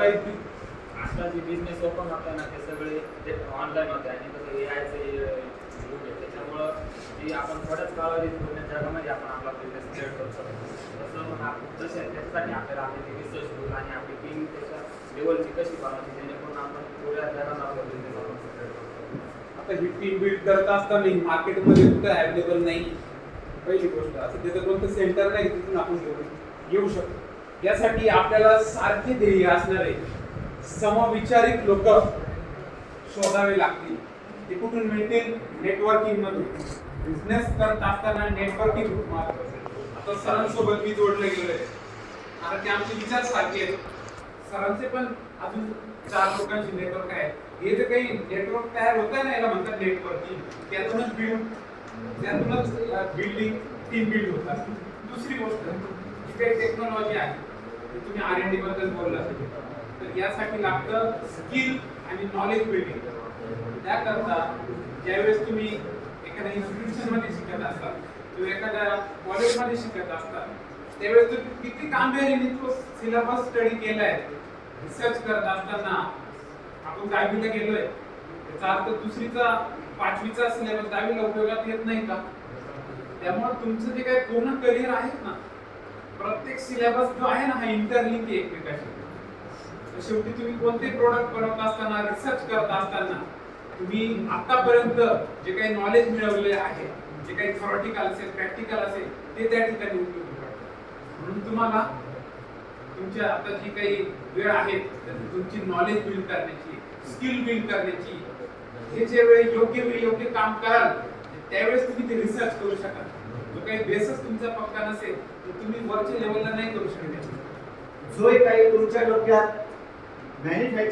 काही आता जे बिझनेस ओपन होते ना ते सगळे ते ऑनलाईन होते आणि कसं ए आयचं युग आहे. त्याच्यामुळं ते आपण थोड्याच कालावधीत पूर्ण जगामध्ये आपण आपला बिझनेस क्रिएट करू शकतो. तसं मग आपण तसे त्याच्यासाठी आपल्याला आपली रिसर्च होईल आणि आपली टीम त्याच्या लेवलची कशी बनवते जेणेकरून आपण पुऱ्या जगात आपला बिझनेस आपण क्रिएट करू शकतो. आता ही टीम बिल्ड करत असताना मार्केटमध्ये कुठं अवेलेबल नाही? पहिली गोष्ट. असं त्याचं कोणतं सेंटर नाही तिथून आपण घेऊ येऊ शकतो. यासाठी आपल्याला सारखे ध्येय असणारे समविचारिक लोक शोधावे लागतील. ते कुठून मिळतील? नेटवर्किंग मधून. बिझनेस करत असताना नेटवर्किंग खूप महत्वाचं आहे. आता सरांसोबत मी जोडले गेलोय. आता ते आमचे विचार सारखे आहेत. सरांचे पण अजून चार लोकांचे नेटवर्क आहे हे जे काही नेटवर्क तयार होत आहे ना याला म्हणतात नेटवर्किंग त्यातूनच बिल्ड त्यातूनच बिल्डिंग टीम बिल्ड होतात. दुसरी गोष्ट जी काही टेक्नॉलॉजी आहे. तुम्ही आर एन डी बद्दल बोलला. तर यासाठी लागतं स्किल आणि नॉलेज बिल्डिंग त्याकरता ज्यावेळेस तुम्ही एखाद्या इन्स्टिट्यूशनमध्ये शिकत असता किंवा एखाद्या कॉलेजमध्ये शिकत असता त्यावेळेस तुम्ही किती गांभीर्याने तो सिलेबस स्टडी केलाय रिसर्च करत असताना आपण दहावीला गेलोय. त्याचा अर्थ दुसरीचा पाचवीचा सिलेबस दहावीला उपयोगात येत नाही का? त्यामुळे तुमचं जे काही पूर्ण करिअर आहे ना प्रत्येक सिलेबस जो आहे ना हा इंटरलिंक एकमेकाशी. शेवटी तुम्ही कोणते प्रोडक्ट बनवत असताना रिसर्च करत असताना तुम्ही आतापर्यंत जे काही नॉलेज मिळवले आहे जे काही थॉरॉटिकल असेल प्रॅक्टिकल असेल ते त्या ठिकाणी उपयोगी पडतात म्हणून तुम्हाला तुमच्या आता जी काही वेळ आहे तुमची नॉलेज बिल्ड करण्याची स्किल बिल्ड करण्याची हे जे वेळ योग्य वेळी योग्य काम कराल त्यावेळेस तुम्ही ते रिसर्च करू शकाल. जो काही बेसच तुमचा पक्का नसेल तर तुम्ही वरच्या लेवलला नाही करू शकत. जो काही तुमच्या डोक्यात मॅन्युफॅक्चरिंग